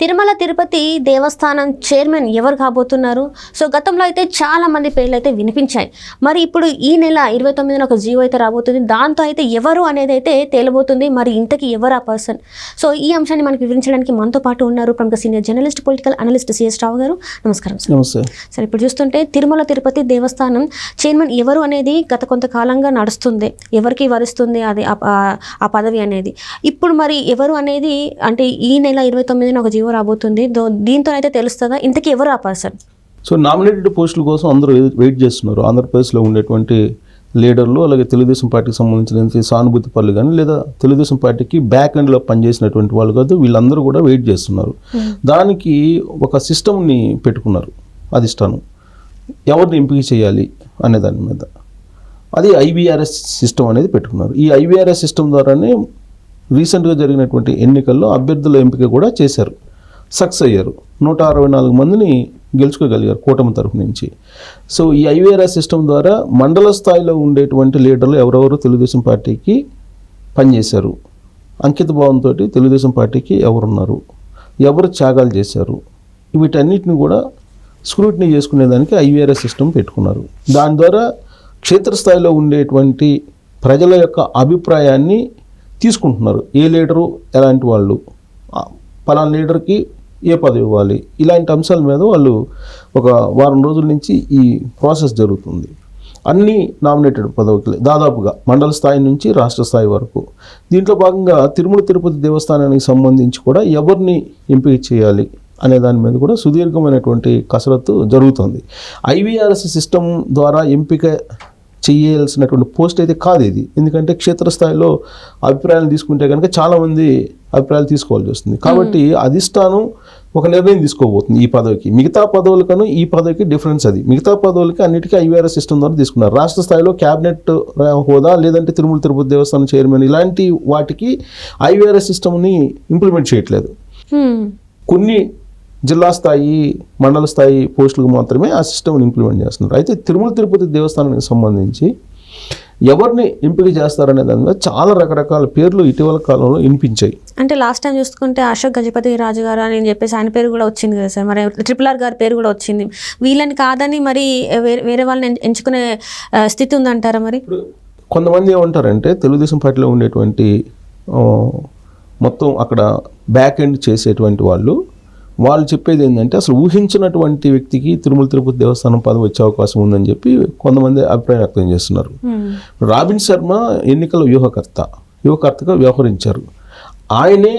తిరుమల తిరుపతి దేవస్థానం chairman ఎవరు కాబోతున్నారు? So గతంలో అయితే చాలా మంది పేర్లు అయితే వినిపించాయి. మరి ఇప్పుడు ఈ నెల ఇరవై తొమ్మిదిన ఒక జీవో అయితే రాబోతుంది. దాంతో అయితే ఎవరు అనేది అయితే తేలబోతుంది. మరి ఇంతకీ ఎవరు ఆ పర్సన్? సో ఈ అంశాన్ని మనకి వివరించడానికి మనతో పాటు ఉన్నారు ప్రముఖ senior journalist political analyst CS Rao గారు. నమస్కారం సార్. నమస్తే. సరే ఇప్పుడు చూస్తుంటే తిరుమల తిరుపతి దేవస్థానం చైర్మన్ ఎవరు అనేది గత కొంతకాలంగా నడుస్తుంది. ఎవరికి వరిస్తుంది అది ఆ పదవి అనేది. ఇప్పుడు మరి ఎవరు అనేది అంటే ఈ నెల ఇరవై తొమ్మిదిన ఒక జీవో రాబోతుంది. దో- దీంతో అయితే తెలుస్తుందా? ఇంతకీ ఎవరు ఆ పర్సన్? సో నామినేటెడ్ పోస్టుల కోసం అందరూ వెయిట్ చేస్తున్నారు. ఆంధ్రప్రదేశ్లో ఉండేటువంటి లీడర్లు అలాగే తెలుగుదేశం పార్టీకి సంబంధించిన సానుభూతి పనులు కానీ లేదా తెలుగుదేశం పార్టీకి బ్యాక్ ఎండ్లో పనిచేసినటువంటి వాళ్ళు కాదు వీళ్ళందరూ కూడా వెయిట్ చేస్తున్నారు. దానికి ఒక సిస్టమ్ని పెట్టుకున్నారు అధిష్టానం. ఎవరిని ఎంపిక చేయాలి అనే దాని మీద. అది ఐబీఆర్ఎస్ సిస్టమ్ అనేది పెట్టుకున్నారు. ఈ ఐబీఆర్ఎస్ సిస్టమ్ ద్వారానే రీసెంట్గా జరిగినటువంటి ఎన్నికల్లో అభ్యర్థుల ఎంపిక కూడా చేశారు. సక్సెస్ అయ్యారు. నూట అరవై నాలుగు మందిని గెలుచుకోగలిగారు కూటమి తరఫు నుంచి. సో ఈ ఐవేరా సిస్టమ్ ద్వారా మండల స్థాయిలో ఉండేటువంటి లీడర్లు ఎవరెవరు తెలుగుదేశం పార్టీకి పనిచేశారు. అంకిత భావంతో తెలుగుదేశం పార్టీకి ఎవరున్నారు? ఎవరు త్యాగాలు చేశారు? వీటన్నిటిని కూడా స్క్రూటినీ చేసుకునేదానికి ఐవీఆర్ఎస్ సిస్టమ్ పెట్టుకున్నారు. దాని ద్వారా క్షేత్రస్థాయిలో ఉండేటువంటి ప్రజల యొక్క అభిప్రాయాన్ని తీసుకుంటున్నారు. ఏ లీడరు? ఎలాంటి వాళ్ళు? పలానా లీడర్కి ఏ పదవి ఇవ్వాలి? ఇలాంటి అంశాల మీద వాళ్ళు ఒక వారం రోజుల నుంచి ఈ ప్రాసెస్ జరుగుతుంది. అన్ని నామినేటెడ్ పదవికి దాదాపుగా మండల స్థాయి నుంచి రాష్ట్ర స్థాయి వరకు. దీంట్లో భాగంగా తిరుమల తిరుపతి దేవస్థానానికి సంబంధించి కూడా ఎవరిని ఎంపిక చేయాలి అనే దాని మీద కూడా సుదీర్ఘమైనటువంటి కసరత్తు జరుగుతుంది. ఐవీఆర్ఎస్ సిస్టమ్ ద్వారా ఎంపిక చేయాల్సినటువంటి పోస్ట్ అయితే కాదు ఇది. ఎందుకంటే క్షేత్రస్థాయిలో అభిప్రాయాలు తీసుకుంటే కనుక చాలామంది అభిప్రాయాలు తీసుకోవాల్సి వస్తుంది. కాబట్టి అధిష్టానం ఒక నిర్ణయం తీసుకోబోతుంది ఈ పదవికి. మిగతా పదవులకను ఈ పదవికి డిఫరెన్స్ అది. మిగతా పదవులకి అన్నిటికీ ఐవీఆర్ఎస్ సిస్టమ్ ద్వారా తీసుకున్నారు. రాష్ట్ర స్థాయిలో క్యాబినెట్ హోదా లేదంటే తిరుమల తిరుపతి దేవస్థానం చైర్మన్ ఇలాంటి వాటికి ఐవీఆర్ఎస్ సిస్టమ్ని ఇంప్లిమెంట్ చేయట్లేదు. కొన్ని జిల్లా స్థాయి మండల స్థాయి పోస్టులకు మాత్రమే ఆ సిస్టమ్ని ఇంప్లిమెంట్ చేస్తున్నారు. అయితే తిరుమల తిరుపతి దేవస్థానానికి సంబంధించి ఎవరిని ఎంపిక చేస్తారనే దాని మీద చాలా రకరకాల పేర్లు ఇటీవల కాలంలో వినిపించాయి. అంటే లాస్ట్ టైం చూసుకుంటే అశోక్ గజపతి రాజు గారు అని చెప్పేసి ఆయన పేరు కూడా వచ్చింది కదా సార్. మరి ట్రిపుల్ ఆర్ గారి పేరు కూడా వచ్చింది. వీళ్ళని కాదని మరి వేరే వేరే వాళ్ళని ఎంచు- ఎంచుకునే స్థితి ఉందంటారా మరి? కొంతమంది ఏమంటారంటే తెలుగుదేశం పార్టీలో ఉండేటువంటి మొత్తం అక్కడ బ్యాక్ ఎండ్ చేసేటువంటి వాళ్ళు వాళ్ళు చెప్పేది ఏంటంటే అసలు ఊహించినటువంటి వ్యక్తికి తిరుమల తిరుపతి దేవస్థానం పదవి వచ్చే అవకాశం ఉందని చెప్పి కొంతమంది అభిప్రాయం వ్యక్తం చేస్తున్నారు హ్మ్. రాబిన్ శర్మ ఎన్నికల వ్యూహకర్త వ్యూహకర్తగా వ్యవహరించారు ఆయనే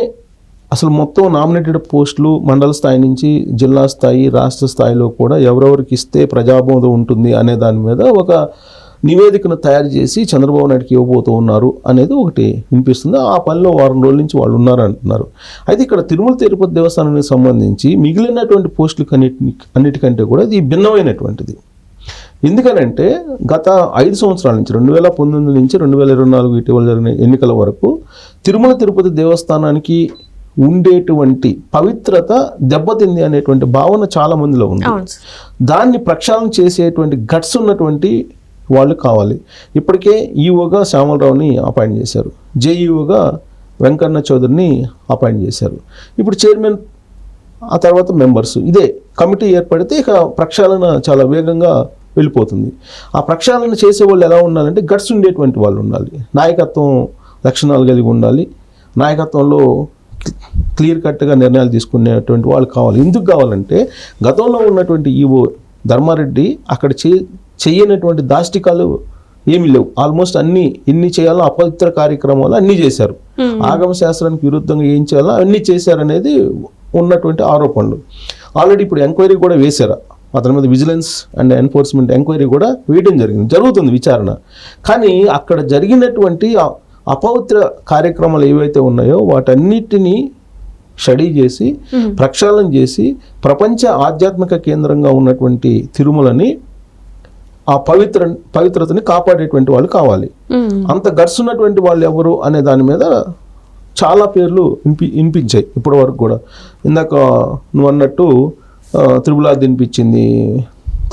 అసలు మొత్తం నామినేటెడ్ పోస్టులు మండల స్థాయి నుంచి జిల్లా స్థాయి రాష్ట్ర స్థాయిలో కూడా ఎవరెవరికి ఇస్తే ప్రజాబోధం ఉంటుంది అనే దాని మీద ఒక నివేదికను తయారు చేసి చంద్రబాబు నాయుడుకి ఇవ్వబోతూ ఉన్నారు అనేది ఒకటి వినిపిస్తుంది. ఆ పనిలో వారం రోజుల నుంచి వాళ్ళు ఉన్నారు అంటున్నారు అయితే ఇక్కడ తిరుమల తిరుపతి దేవస్థానానికి సంబంధించి మిగిలినటువంటి పోస్టులకు అన్నిటి అన్నిటికంటే కూడా ఇది భిన్నమైనటువంటిది. ఎందుకనంటే గత ఐదు సంవత్సరాల నుంచి రెండు వేల పంతొమ్మిది నుంచి రెండు వేల ఇరవై నాలుగు ఇటీవల జరిగిన ఎన్నికల వరకు తిరుమల తిరుపతి దేవస్థానానికి ఉండేటువంటి పవిత్రత దెబ్బతింది అనేటువంటి భావన చాలా మందిలో ఉంది. దాన్ని ప్రక్షాళన చేసేటువంటి గట్స్ ఉన్నటువంటి వాళ్ళు కావాలి. ఇప్పటికే ఈఓగా శ్యామలరావుని అపాయింట్ చేశారు. జేఈఓగా వెంకన్న చౌదరిని అపాయింట్ చేశారు. ఇప్పుడు చైర్మన్ ఆ తర్వాత మెంబర్స్. ఇదే కమిటీ ఏర్పడితే ఇక ప్రక్షాళన చాలా వేగంగా వెళ్ళిపోతుంది. ఆ ప్రక్షాళన చేసే వాళ్ళు ఎలా ఉండాలంటే గట్స్ ఉండేటువంటి వాళ్ళు ఉండాలి. నాయకత్వం లక్షణాలు కలిగి ఉండాలి. నాయకత్వంలో క్లియర్ కట్గా నిర్ణయాలు తీసుకునేటువంటి వాళ్ళు కావాలి. ఎందుకు కావాలంటే గతంలో ఉన్నటువంటి ఈవో ధర్మారెడ్డి అక్కడ చే చేయనటువంటి దాష్టికాలు ఏమీ లేవు. ఆల్మోస్ట్ అన్ని ఎన్ని చేయాలో అపవిత్ర కార్యక్రమాలు అన్నీ చేశారు. ఆగమ శాస్త్రానికి విరుద్ధంగా ఏం చేయాలో అన్నీ చేశారనేది ఉన్నటువంటి ఆరోపణలు. ఆల్రెడీ ఇప్పుడు ఎంక్వైరీ కూడా వేశారు. అతని మీద విజిలెన్స్ అండ్ ఎన్ఫోర్స్మెంట్ ఎంక్వైరీ కూడా వేయడం జరిగింది. జరుగుతుంది విచారణ. కానీ అక్కడ జరిగినటువంటి అపవిత్ర కార్యక్రమాలు ఏవైతే ఉన్నాయో వాటన్నిటినీ స్టడీ చేసి ప్రక్షాళన చేసి ప్రపంచ ఆధ్యాత్మిక కేంద్రంగా ఉన్నటువంటి తిరుమలని ఆ పవిత్ర పవిత్రతని కాపాడేటువంటి వాళ్ళు కావాలి. అంత గట్స్ ఉన్నటువంటి వాళ్ళు ఎవరు అనే దాని మీద చాలా పేర్లు వినిపి వినిపించాయి ఇప్పటి వరకు కూడా. ఇందాక నువ్వు అన్నట్టు ఆ, తిరుమల తినిపించింది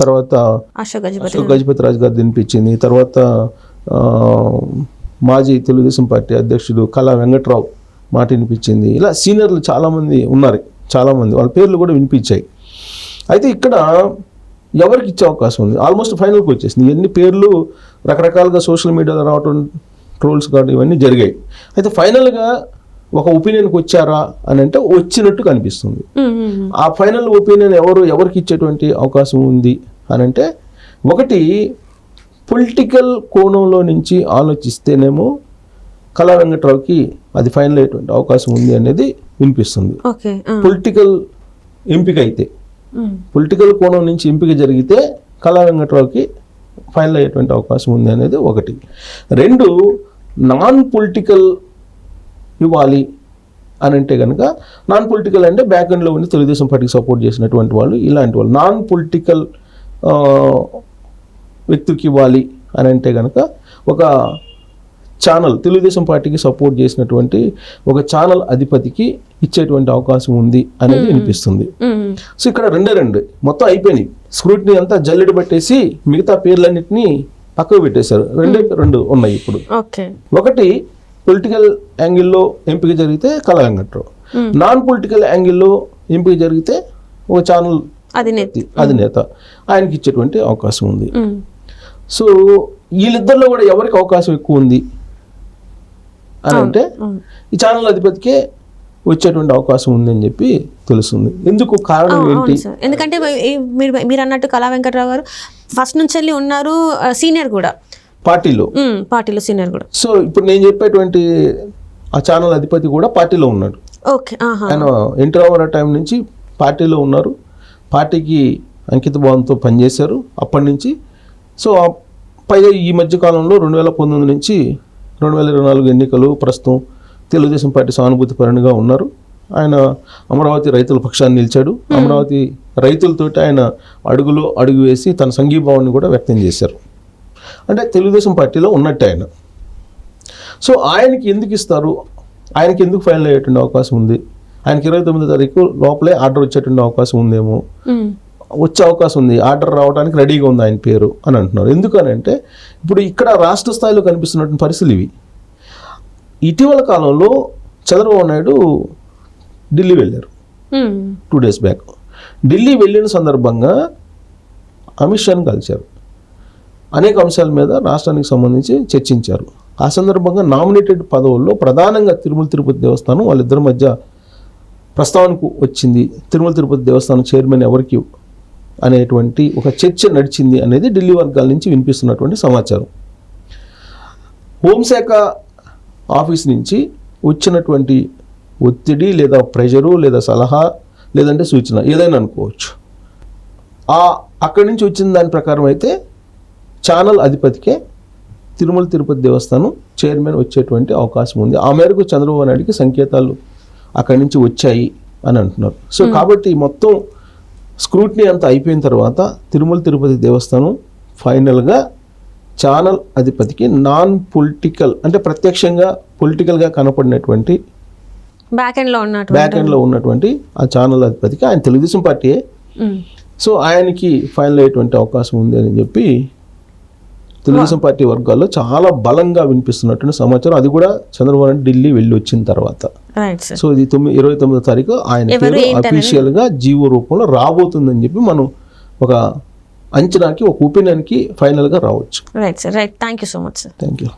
తర్వాత అశోక్ గజపతి. రాజు గారు తినిపించింది తర్వాత మాజీ తెలుగుదేశం పార్టీ అధ్యక్షుడు కళా వెంకట్రావు మాట వినిపించింది. ఇలా సీనియర్లు చాలామంది ఉన్నారు చాలామంది. వాళ్ళ పేర్లు కూడా వినిపించాయి. అయితే ఇక్కడ ఎవరికి ఇచ్చే అవకాశం ఉంది? ఆల్మోస్ట్ ఫైనల్కి వచ్చేసింది. ఎన్ని పేర్లు రకరకాలుగా సోషల్ మీడియాలో రావటం ట్రోల్స్ కావడం ఇవన్నీ జరిగాయి. అయితే ఫైనల్గా ఒక ఒపీనియన్కి వచ్చారా అని అంటే వచ్చినట్టు కనిపిస్తుంది. ఆ ఫైనల్ ఒపీనియన్ ఎవరు ఎవరికి ఇచ్చేటువంటి అవకాశం ఉంది అని అంటే ఒకటి పొలిటికల్ కోణంలో నుంచి ఆలోచిస్తేనేమో కళా వెంకట్రావుకి అది ఫైనల్ అయ్యేటువంటి అవకాశం ఉంది అనేది వినిపిస్తుంది. పొలిటికల్ ఎంపిక అయితే. పొలిటికల్ కోణం నుంచి ఎంపిక జరిగితే కళా వెంకట్రావుకి ఫైనల్ అయ్యేటువంటి అవకాశం ఉంది అనేది ఒకటి. రెండు నాన్ పొలిటికల్ ఇవ్వాలి అని అంటే కనుక నాన్ పొలిటికల్ అంటే బ్యాక్ ఎండ్లో ఉండి తెలుగుదేశం పార్టీకి సపోర్ట్ చేసినటువంటి వాళ్ళు ఇలాంటి వాళ్ళు. నాన్ పొలిటికల్ వ్యక్తికి ఇవ్వాలి అని అంటే కనుక ఒక ఛానల్ తెలుగుదేశం పార్టీకి సపోర్ట్ చేసినటువంటి ఒక ఛానల్ అధిపతికి ఇచ్చేటువంటి అవకాశం ఉంది అనేది వినిపిస్తుంది. సో ఇక్కడ రెండే రెండు మొత్తం అయిపోయినాయి. స్క్రూటినీ అంతా జల్లెడ పెట్టేసి మిగతా పేర్లన్నింటినీ పక్కకు పెట్టేశారు. రెండే రెండు ఉన్నాయి ఇప్పుడు. ఒకటి పొలిటికల్ యాంగిల్లో ఎంపిక జరిగితే కళా వెంకట్రావు. నాన్ పొలిటికల్ యాంగిల్లో ఎంపిక జరిగితే ఒక ఛానల్ అది నెత్తి అధినేత ఆయనకి ఇచ్చేటువంటి అవకాశం ఉంది. సో వీళ్ళిద్దరిలో కూడా ఎవరికి అవకాశం ఎక్కువ ఉంది? అని అంటే. ఈ ఛానల్ అధిపతికే వచ్చేటువంటి అవకాశం ఉంది అని చెప్పి తెలుస్తుంది. ఎందుకు? కారణం ఏంటి? ఎందుకంటే మీరు మీరు అన్నట్టు కళా వెంకట్రావు గారు ఫస్ట్ నుంచి వెళ్ళి ఉన్నారు సీనియర్ కూడా. పార్టీలో? పార్టీలో సీనియర్ కూడా. సో ఇప్పుడు నేను చెప్పేటువంటి ఆ ఛానల్ అధిపతి కూడా పార్టీలో ఉన్నాడు. ఓకే ఆయన ఎన్టీ రామారావు టైం నుంచి పార్టీలో ఉన్నారు. పార్టీకి అంకిత భావంతో పనిచేశారు అప్పటి నుంచి. సో పైగా ఈ మధ్య కాలంలో రెండు వేల పంతొమ్మిది నుంచి రెండు వేల ఇరవై నాలుగు ఎన్నికలు ప్రస్తుతం తెలుగుదేశం పార్టీ సానుభూతి పరునిగా ఉన్నారు. ఆయన అమరావతి రైతుల పక్షాన్ని నిలిచాడు. అమరావతి రైతులతోటి ఆయన అడుగులో అడుగు వేసి తన సంఘీభావాన్ని కూడా వ్యక్తం చేశారు. అంటే తెలుగుదేశం పార్టీలో ఉన్నట్టు ఆయన. సో ఆయనకి ఎందుకు ఇస్తారు? ఆయనకి ఎందుకు ఫైనల్ అయ్యేటువంటి అవకాశం ఉంది? ఆయనకి ఇరవై తొమ్మిదో తారీఖు లోపలే ఆర్డర్ వచ్చేటువంటి అవకాశం ఉందేమో? వచ్చే అవకాశం ఉంది. ఆర్డర్ రావడానికి రెడీగా ఉంది ఆయన పేరు అని అంటున్నారు. ఎందుకనంటే ఇప్పుడు ఇక్కడ రాష్ట్ర స్థాయిలో కనిపిస్తున్నటువంటి పరిస్థితులు ఇవి. ఇటీవల కాలంలో చంద్రబాబు నాయుడు ఢిల్లీ వెళ్ళారు. టూ డేస్ బ్యాక్ ఢిల్లీ వెళ్ళిన సందర్భంగా అమిత్ షాని కలిశారు. అనేక అంశాల మీద రాష్ట్రానికి సంబంధించి చర్చించారు. ఆ సందర్భంగా నామినేటెడ్ పదవుల్లో ప్రధానంగా తిరుమల తిరుపతి దేవస్థానం వాళ్ళిద్దరి మధ్య ప్రస్తావనకు వచ్చింది. తిరుమల తిరుపతి దేవస్థానం చైర్మన్ ఎవరికి అనేటువంటి ఒక చర్చ నడిచింది అనేది ఢిల్లీ వర్గాల నుంచి వినిపిస్తున్నటువంటి సమాచారం. హోంశాఖ ఆఫీస్ నుంచి వచ్చినటువంటి ఒత్తిడి లేదా ప్రెషరు లేదా సలహా లేదంటే సూచన ఏదైనా అనుకోవచ్చు. ఆ అక్కడి నుంచి వచ్చిన దాని ప్రకారం అయితే ఛానల్ అధిపతికే తిరుమల తిరుపతి దేవస్థానం చైర్మన్ వచ్చేటువంటి అవకాశం ఉంది. ఆ మేరకు చంద్రబాబు నాయుడికి సంకేతాలు అక్కడి నుంచి వచ్చాయి అని అంటున్నారు. సో కాబట్టి మొత్తం స్క్రూట్నీ అంతా అయిపోయిన తర్వాత తిరుమల తిరుపతి దేవస్థానం ఫైనల్గా ఛానల్ అధిపతికి నాన్ పొలిటికల్ అంటే ప్రత్యక్షంగా పొలిటికల్గా కనపడినటువంటి బ్యాక్ ఎండ్లో ఉన్నట్టు బ్యాక్ ఎండ్లో ఉన్నటువంటి ఆ ఛానల్ అధిపతికి ఆయన తెలుగుదేశం పార్టీయే. సో ఆయనకి ఫైనల్ అయ్యేటువంటి అవకాశం ఉంది అని చెప్పి తెలుగుదేశం పార్టీ వర్గాల్లో చాలా బలంగా వినిపిస్తున్నటువంటి సమాచారం. అది కూడా చంద్రబాబు నాయుడు ఢిల్లీ వెళ్ళి వచ్చిన తర్వాత. సో ఇది తొమ్మిది ఇరవై తొమ్మిదో తారీఖు ఆయన పేరు ఏంటనేది? అఫీషియల్గా జీవో రూపంలో రాబోతుందని చెప్పి మనం ఒక అంచనాకి ఒక ఒపీనియన్కి ఫైనల్గా రావచ్చు. Right sir right thank you so much sir thank you